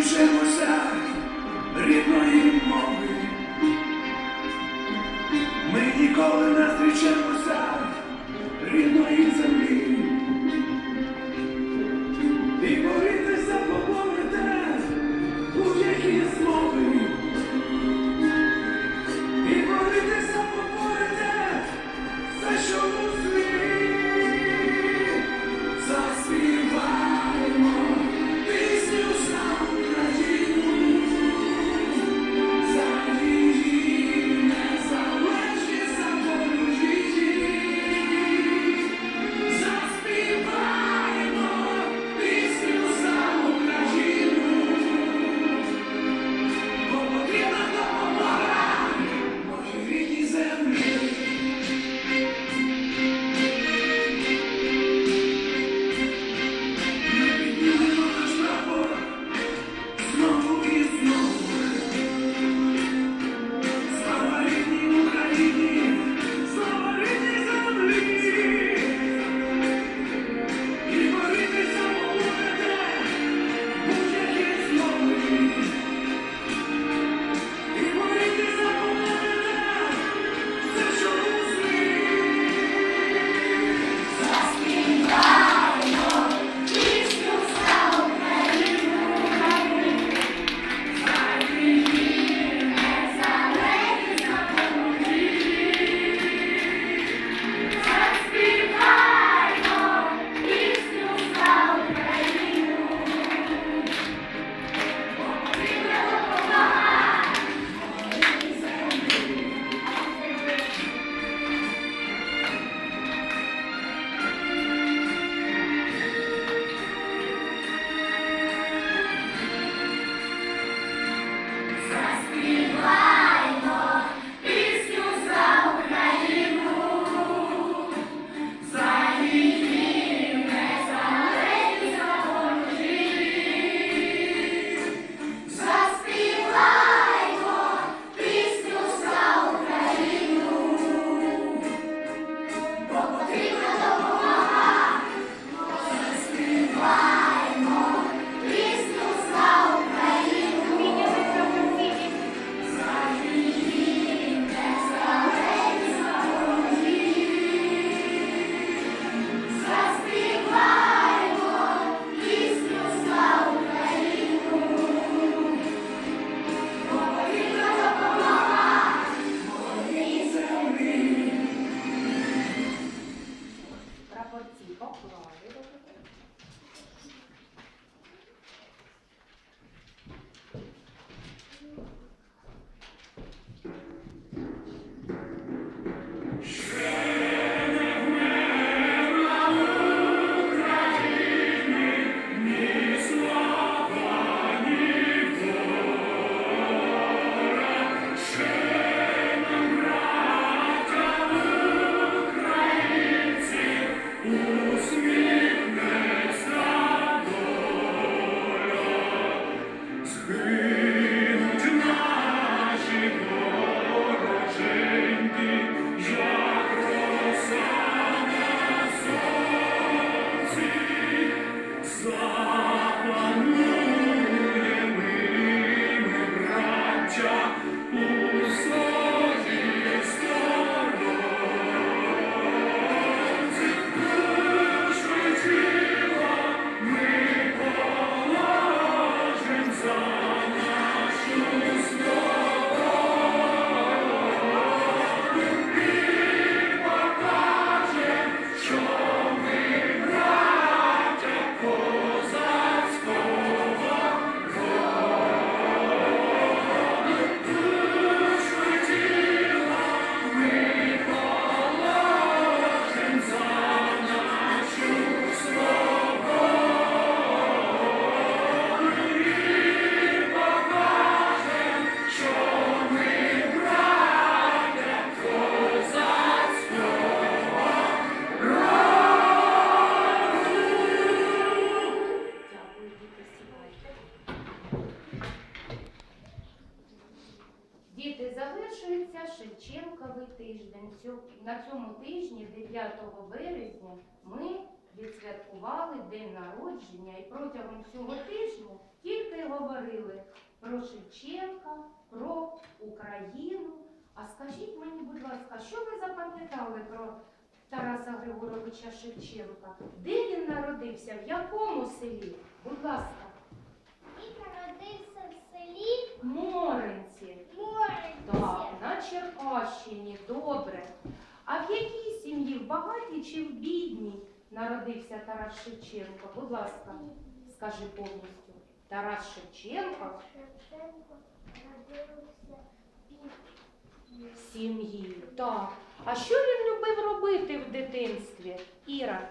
enxergo já. Sylvain banque aujourd'hui. free. Починається тиждень. На цьому тижні, 9 березня, ми відсвяткували день народження і протягом цього тижня тільки говорили про Шевченка, про Україну. А скажіть мені, будь ласка, що ви запам'ятали про Тараса Григоровича Шевченка? Де він народився? В якому селі? Будь ласка, Він народився в селі Моренці. Так, Моренці. на Черкащині, добре. А в якій сім'ї, в багатій чи в бідній, народився Тарас Шевченко? Будь ласка, скажи повністю. Тарас Шевченко Шевченко народився в сім'ї. Так. А що він любив робити в дитинстві? Іра,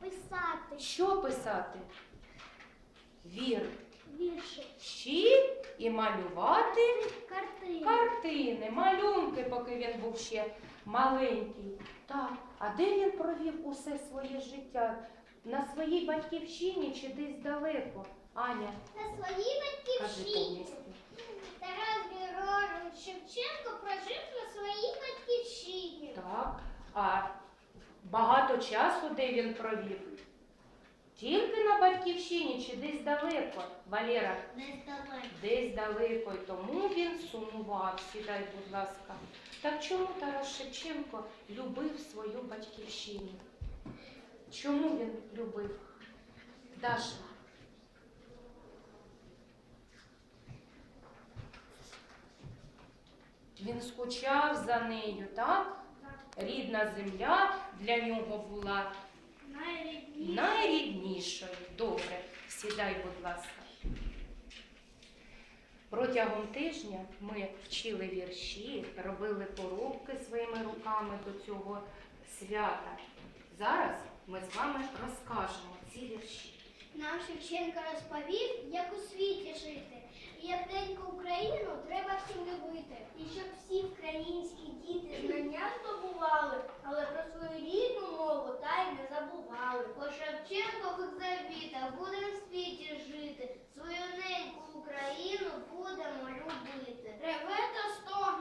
писати що писати? Вір. Вірші, Щі і малювати картини. Картини, малюнки, поки він був ще маленький. Так, а де він провів усе своє життя? На своїй батьківщині чи десь далеко? Аня, На своїй батьківщині. Тарас Григорович Шевченко прожив на своїй батьківщині. Так. А багато часу де він провів? Тільки на батьківщині чи десь далеко? Валера, Нездалeko. десь далеко, і тому він сумував. Сідай, будь ласка. Так чому Тарас Шевченко любив свою батьківщину? Чому він любив? Даша. Він скучав за нею, так? Рідна земля для нього була. Найріднішою. Добре, сідай, будь ласка. Протягом тижня ми вчили вірші, робили поробки своїми руками до цього свята. Зараз ми з вами розкажемо ці вірші. Нам Шевченко розповів, як у світі жити. І як неньку Україну треба всім любити. І щоб всі українські діти знання здобували, але про свою мову та не забували. По Шевченкових завітах будем в світі жити. Свою неньку Україну будемо любити. Реве та стогне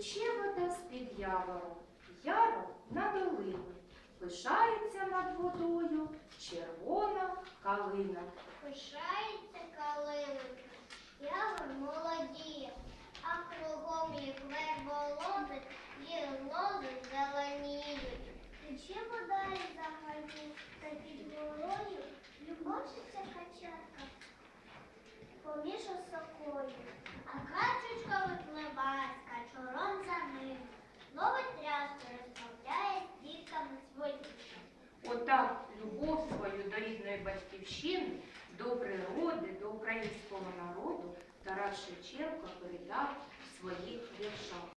Тече вода з-під явору, яру на долину. Пишається над водою червона калина. Пишається українського народу Тарас Шевченко передав в своїх віршах.